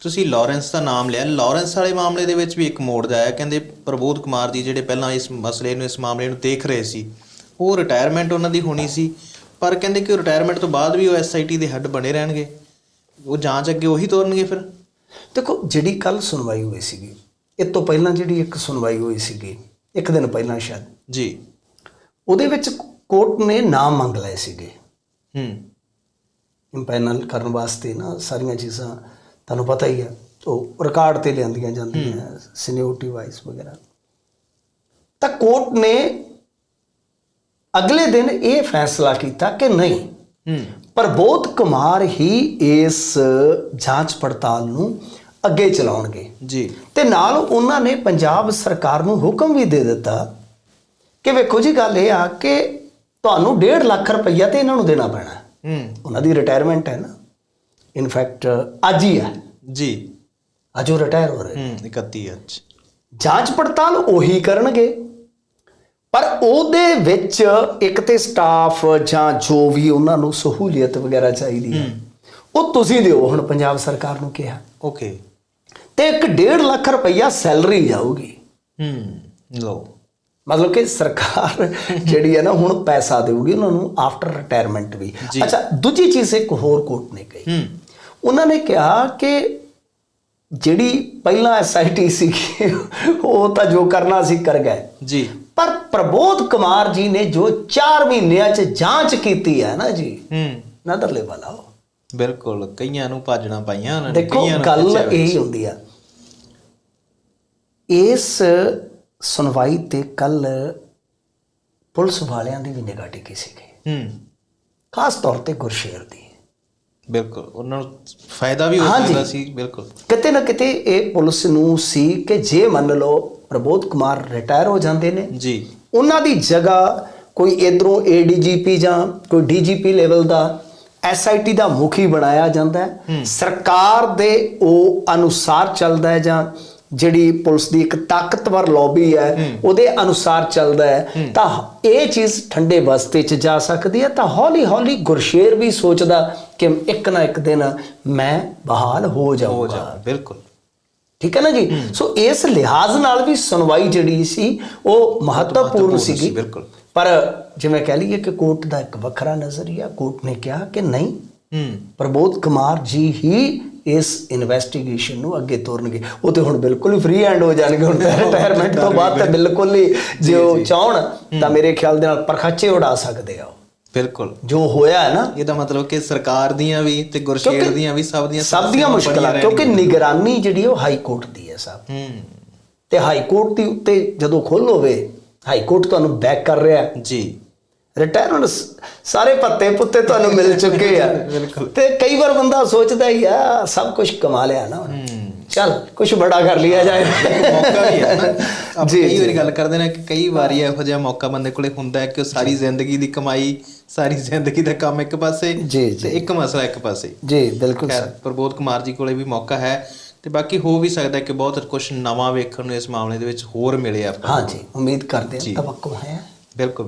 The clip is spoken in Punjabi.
ਤੁਸੀਂ ਲਾਰੈਂਸ ਦਾ ਨਾਮ ਲਿਆ। ਲਾਰੈਂਸ ਵਾਲੇ ਮਾਮਲੇ ਦੇ ਵਿੱਚ ਵੀ ਇੱਕ ਮੋੜ ਜਾਇਆ ਕਹਿੰਦੇ ਪ੍ਰਬੋਧ ਕੁਮਾਰ ਜੀ ਜਿਹੜੇ ਪਹਿਲਾਂ ਇਸ ਮਸਲੇ ਨੂੰ ਇਸ ਮਾਮਲੇ ਨੂੰ ਦੇਖ ਰਹੇ ਸੀ ਉਹ ਰਿਟਾਇਰਮੈਂਟ ਉਹਨਾਂ ਦੀ ਹੋਣੀ ਸੀ। ਪਰ ਕਹਿੰਦੇ ਕਿ ਰਿਟਾਇਰਮੈਂਟ ਤੋਂ ਬਾਅਦ ਵੀ ਉਹ ਐਸਆਈਟੀ ਦੇ ਹੈੱਡ ਬਣੇ ਰਹਿਣਗੇ। ਉਹ ਜਾਂਚ ਅੱਗੇ ਉਹੀ ਤੋਰਨਗੇ ਫਿਰ। ਦੇਖੋ ਜਿਹੜੀ ਕੱਲ ਸੁਣਵਾਈ ਹੋਈ ਸੀਗੀ ਇਹ ਤੋਂ ਪਹਿਲਾਂ ਜਿਹੜੀ ਇੱਕ ਸੁਣਵਾਈ ਹੋਈ ਸੀਗੀ ਇੱਕ ਦਿਨ ਪਹਿਲਾਂ ਸ਼ਾਇਦ। ਜੀ। ਉਹਦੇ ਵਿੱਚ ਕੋਰਟ ਨੇ ਨਾਮ ਮੰਗ ਲਏ ਸੀਗੇ। ਹੂੰ। ਇੰਪੈਨਲ ਕਰਨ ਵਾਸਤੇ ਨਾ ਸਾਰੀਆਂ ਚੀਜ਼ਾਂ ਤੁਹਾਨੂੰ ਪਤਾ ਹੀ ਹੈ ਉਹ ਰਿਕਾਰਡ ਤੇ ਲਿਆਂਦੀਆਂ ਜਾਂਦੀਆਂ ਸੀਨੀਅਰਟੀ ਵਾਈਜ਼ ਵਗੈਰਾ। ਤਾਂ ਕੋਰਟ ਨੇ ਅਗਲੇ ਦਿਨ ਇਹ ਫੈਸਲਾ ਕੀਤਾ ਕਿ ਨਹੀਂ ਪ੍ਰਬੋਧ ਕੁਮਾਰ ਹੀ ਇਸ ਜਾਂਚ ਪੜਤਾਲ ਨੂੰ ਅੱਗੇ ਚਲਾਉਣਗੇ। ਜੀ। ਤੇ ਨਾਲ ਉਹਨਾਂ ਨੇ ਪੰਜਾਬ ਸਰਕਾਰ ਨੂੰ ਹੁਕਮ ਵੀ ਦੇ ਦਿੱਤਾ ਕਿ ਵੇਖੋ ਜੀ ਗੱਲ ਇਹ ਆ ਕਿ ਤੁਹਾਨੂੰ 1.5 ਲੱਖ ਰੁਪਈਆ ਤੇ ਇਹਨਾਂ ਨੂੰ ਦੇਣਾ ਪੈਣਾ। ਹੂੰ। ਉਹਨਾਂ ਦੀ ਰਿਟਾਇਰਮੈਂਟ ਹੈ ਨਾ। ਇਨਫੈਕਟ ਅੱਜ ਹੀ ਹੈ ਜੀ ਅੱਜ ਉਹ ਰਿਟਾਇਰ ਹੋ ਰਹੇ ਹੂੰ 31 ਅੱਜ ਜਾਂਚ ਪੜਤਾਲ ਉਹੀ ਕਰਨਗੇ ਪਰ ਉਹਦੇ ਵਿੱਚ ਇੱਕ ਤੇ ਸਟਾਫ ਜਾਂ ਜੋ ਵੀ ਉਹਨਾਂ ਨੂੰ ਸਹੂਲੀਅਤ ਵਗੈਰਾ ਚਾਹੀਦੀ ਹੈ ਉਹ ਤੁਸੀਂ ਦਿਓ ਹੁਣ ਪੰਜਾਬ ਸਰਕਾਰ ਨੂੰ ਕਿਹਾ ਓਕੇ ਤੇ ਇੱਕ 1.5 ਲੱਖ ਰੁਪਈਆ ਸੈਲਰੀ ਜਾਊਗੀ ਹੂੰ ਲਓ ਮਤਲਬ ਕਿ ਸਰਕਾਰ ਜਿਹੜੀ ਹੈ ਨਾ ਹੁਣ ਪੈਸਾ ਦੇਊਗੀ ਉਹਨਾਂ ਨੂੰ ਆਫਟਰ ਰਿਟਾਇਰਮੈਂਟ ਵੀ। ਅੱਛਾ ਦੂਜੀ ਚੀਜ਼ ਇੱਕ ਹੋਰ ਕੋਰਟ ਨੇ ਕਹੀ। ਉਹਨਾਂ ਨੇ ਕਿਹਾ ਕਿ ਜਿਹੜੀ ਪਹਿਲਾਂ ਐਸਆਈਟੀ ਸੀ ਉਹ ਤਾਂ ਜੋ ਕਰਨਾ ਸੀ ਕਰ ਗਏ। ਜੀ। ਪਰ ਪ੍ਰਬੋਧ ਕੁਮਾਰ ਜੀ ਨੇ ਜੋ 4 ਮਹੀਨਿਆਂ 'ਚ ਜਾਂਚ ਕੀਤੀ ਹੈ ਨਾ ਜੀ ਹੂੰ। ਨਦਰਲੇ ਵਾਲਾ ਉਹ। ਬਿਲਕੁਲ ਕਈਆਂ ਨੂੰ ਭਾਜਣਾ ਪਾਈਆਂ ਉਹਨਾਂ ਨੇ ਦੇਖੋ ਕਈਆਂ ਨੂੰ ਗੱਲ। ਇਹ ਹੁੰਦੀ ਆ। ਇਸ ਸੁਣਵਾਈ ਤੇ ਕੱਲ ਪੁਲਿਸ ਵਾਲਿਆਂ ਦੀ ਵੀ ਨਿਗਾਹ ਟਿਕੀ ਸੀਗੀ। ਹੂੰ। ਖਾਸ ਤੌਰ ਤੇ ਗੁਰਸ਼ੇਰ ਦੀ। ਬਿਲਕੁਲ ਉਹਨਾਂ ਨੂੰ ਫਾਇਦਾ ਵੀ ਹੋ ਹਾਂਜੀ। ਸਕਦਾ ਸੀ ਬਿਲਕੁਲ। ਕਿਤੇ ਨਾ ਕਿਤੇ ਇਹ ਪੁਲਿਸ ਨੂੰ ਸੀ ਕਿ ਜੇ ਮੰਨ ਲਓ ਪ੍ਰਬੋਧ ਕੁਮਾਰ ਰਿਟਾਇਰ ਹੋ ਜਾਂਦੇ ਨੇ ਜੀ। ਉਹਨਾਂ ਦੀ ਜਗ੍ਹਾ ਕੋਈ ਇਧਰੋਂ ਏਡੀਜੀਪੀ ਜਾਂ ਕੋਈ ਡੀਜੀਪੀ ਲੈਵਲ ਦਾ ਐਸਆਈਟੀ ਦਾ ਮੁਖੀ ਬਣਾਇਆ ਜਾਂਦਾ ਹੈ। ਸਰਕਾਰ ਦੇ ਉਹ ਅਨੁਸਾਰ ਚੱਲਦਾ ਹੈ ਜਾਂ ਜਿਹੜੀ ਪੁਲਿਸ ਦੀ ਇੱਕ ਤਾਕਤਵਰ ਲੌਬੀ ਹੈ ਉਹਦੇ ਅਨੁਸਾਰ ਚੱਲਦਾ ਹੈ। ਤਾਂ ਇਹ ਚੀਜ਼ ਠੰਡੇ ਬਸਤੇ 'ਚ ਜਾ ਸਕਦੀ ਹੈ ਤਾਂ ਹੌਲੀ ਹੌਲੀ ਗੁਰਸ਼ੇਰ ਵੀ ਸੋਚਦਾ ਕਿ ਇੱਕ ਨਾ ਇੱਕ ਦਿਨ ਮੈਂ ਬਹਾਲ ਹੋ ਜਾਊਂਗਾ। ਬਿਲਕੁਲ। ਠੀਕ ਹੈ ਨਾ ਜੀ? ਸੋ ਇਸ ਲਿਹਾਜ਼ ਨਾਲ ਵੀ ਸੁਣਵਾਈ ਜਿਹੜੀ ਸੀ ਉਹ ਮਹੱਤਵਪੂਰਨ ਸੀਗੀ। ਬਿਲਕੁਲ। ਪਰ ਜਿਵੇਂ ਕਹਿ ਲਈਏ ਕਿ ਕੋਰਟ ਦਾ ਇੱਕ ਵੱਖਰਾ ਨਜ਼ਰੀਆ ਕੋਰਟ ਨੇ ਕਿਹਾ ਕਿ ਨਹੀਂ। ਪ੍ਰਬੋਧ ਕੁਮਾਰ ਜੀ ਹੀ ਇਸ ਇਨਵੈਸਟੀਗੇਸ਼ਨ ਨੂੰ ਅੱਗੇ ਤੋਰਨਗੇ। ਉਹ ਤੇ ਹੁਣ ਬਿਲਕੁਲ ਹੀ ਫ੍ਰੀ ਹੈਂਡ ਹੋ ਜਾਣਗੇ ਹੁਣ ਰਿਟਾਇਰਮੈਂਟ ਤੋਂ ਬਾਅਦ ਤਾਂ ਬਿਲਕੁਲ ਹੀ ਜੇ ਉਹ ਚਾਹਣ ਤਾਂ ਮੇਰੇ ਖਿਆਲ ਦੇ ਨਾਲ ਪਰਖਾਚੇ ਉਡਾ ਸਕਦੇ ਆ। ਬਿਲਕੁਲ। ਜੋ ਹੋਇਆ ਹੈ ਨਾ। ਇਹਦਾ ਮਤਲਬ ਕਿ ਸਰਕਾਰ ਦੀਆਂ ਵੀ ਤੇ ਗੁਰਸ਼ੇਰ ਦੀਆਂ ਵੀ ਸਭ ਦੀਆਂ ਸਭ ਦੀਆਂ ਮੁਸ਼ਕਲਾਂ ਕਿਉਂਕਿ। ਨਿਗਰਾਨੀ ਜਿਹੜੀ ਉਹ ਹਾਈ ਕੋਰਟ ਦੀ ਹੈ ਸਾਹਿਬ ਹੂੰ। ਤੇ ਹਾਈ ਕੋਰਟ ਦੀ ਉੱਤੇ ਜਦੋਂ ਖੁੱਲ ਹੋਵੇ ਹਾਈ ਕੋਰਟ ਤੁਹਾਨੂੰ ਬੈਕ ਕਰ ਰਿਹਾ ਜੀ। ਰਿਟਾਇਰਮੈਂਟ ਸਾਰੇ ਪੱਤੇ ਪੁੱਤੇ ਤੁਹਾਨੂੰ ਮਿਲ ਚੁੱਕੇ ਆ। ਤੇ ਕਈ ਵਾਰ ਬੰਦਾ ਸੋਚਦਾ ਹੀ ਆ ਸਭ ਕੁਝ ਕਮਾ ਲਿਆ ਨਾ ਚੱਲ ਕੁਝ ਬੜਾ ਕਰ ਲਿਆ ਜਾਏ। ਮੌਕਾ ਵੀ ਹੈ ਨਾ। ਆਪਾਂ ਜੀ, ਕਈ। ਵਾਰੀ ਗੱਲ ਕਰਦੇ ਨੇ ਕਿ ਕਈ ਵਾਰੀ ਇਹੋ ਜਿਹਾ ਮੌਕਾ ਬੰਦੇ ਕੋਲੇ ਹੁੰਦਾ ਹੈ ਕਿ ਉਹ ਸਾਰੀ ਜ਼ਿੰਦਗੀ ਦੀ ਕਮਾਈ ਸਾਰੀ ਜ਼ਿੰਦਗੀ ਦਾ ਕੰਮ ਇੱਕ ਪਾਸੇ ਜੀ, ਤੇ ਇੱਕ ਮਸਲਾ ਇੱਕ ਪਾਸੇ। ਜੀ ਬਿਲਕੁਲ ਖੈਰ ਪ੍ਰਬੋਧ ਕੁਮਾਰ ਜੀ ਕੋਲੇ ਵੀ ਮੌਕਾ ਹੈ ਤੇ ਬਾਕੀ ਹੋ ਵੀ ਸਕਦਾ ਹੈ ਕਿ ਬਹੁਤ ਕੁਝ ਨਵਾਂ ਵੇਖਣ ਨੂੰ ਇਸ ਮਾਮਲੇ ਦੇ ਵਿੱਚ ਹੋਰ ਮਿਲੇ ਆਪਾਂ ਹਾਂ ਜੀ ਉਮੀਦ ਕਰਦੇ ਹਾਂ ਤਵੱਕੂ ਹੈ। ਬਿਲਕੁਲ।